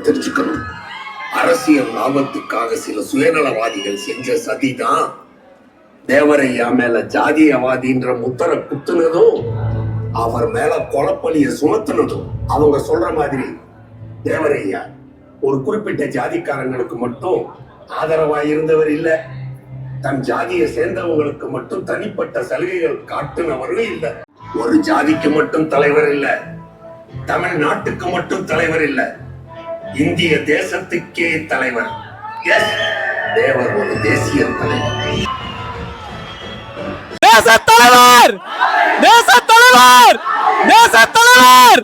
தெரிஞ்சுக்கணும். அரசியல் லாபத்துக்காக சில சுயநலவாதிகள் செஞ்ச சதிதான். தேவரையா மேல ஜாதியவாதின்ற முத்தரை குத்துனதும் அவர் மேல கொலப்பணிய சுமத்துனதும் அவங்க சொல்ற மாதிரி. தேவரையா ஒரு குறிப்பிட்ட ஜாதிக்காரங்களுக்கு மட்டும் ஆதரவா இருந்தவர் இல்லை. தன் ஜாதியை சேர்ந்தவங்களுக்கு மட்டும் தனிப்பட்ட சலுகைகள் காட்டுனவரும் இல்லை. ஒரு ஜாதிக்கு மட்டும் தலைவர் இல்லை. தமிழ்நாட்டுக்கு மட்டும் தலைவர் இல்லை. இந்திய தேசத்துக்கே தலைவர். எஸ். தேவர் ஒரு தேசிய தலைவர். தேச தலைவர் தேச தலைவர் தேச தலைவர்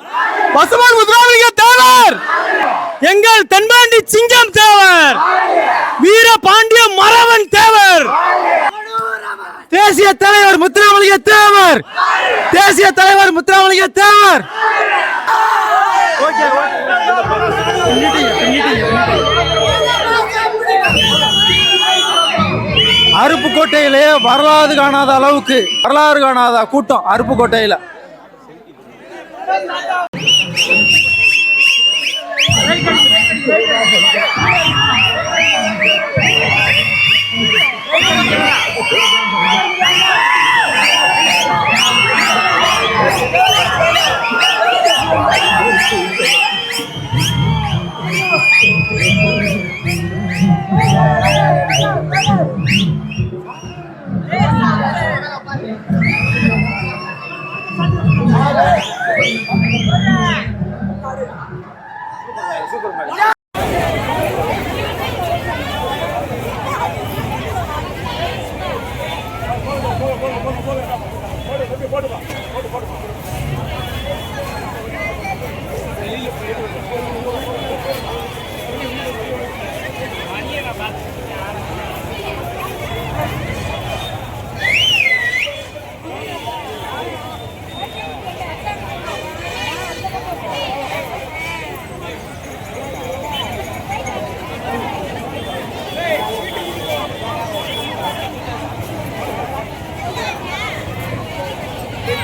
பசுமன் முத்துராமலிங்க தேவர்! எங்கள் தென்பாண்டி சிங்கம் தேவர்! வீர பாண்டிய மரவன் தேவர்! தேசிய தலைவர் முத்துராமலிங்க தேவர்! தேசிய தலைவர் முத்துராமலிங்க தேவர்! அருப்புக்கோட்டையிலே வரலாறு காணாத அளவுக்கு வரலாறு காணாத கூட்டம் அருப்புக்கோட்டையில் Thank you.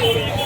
Yeah.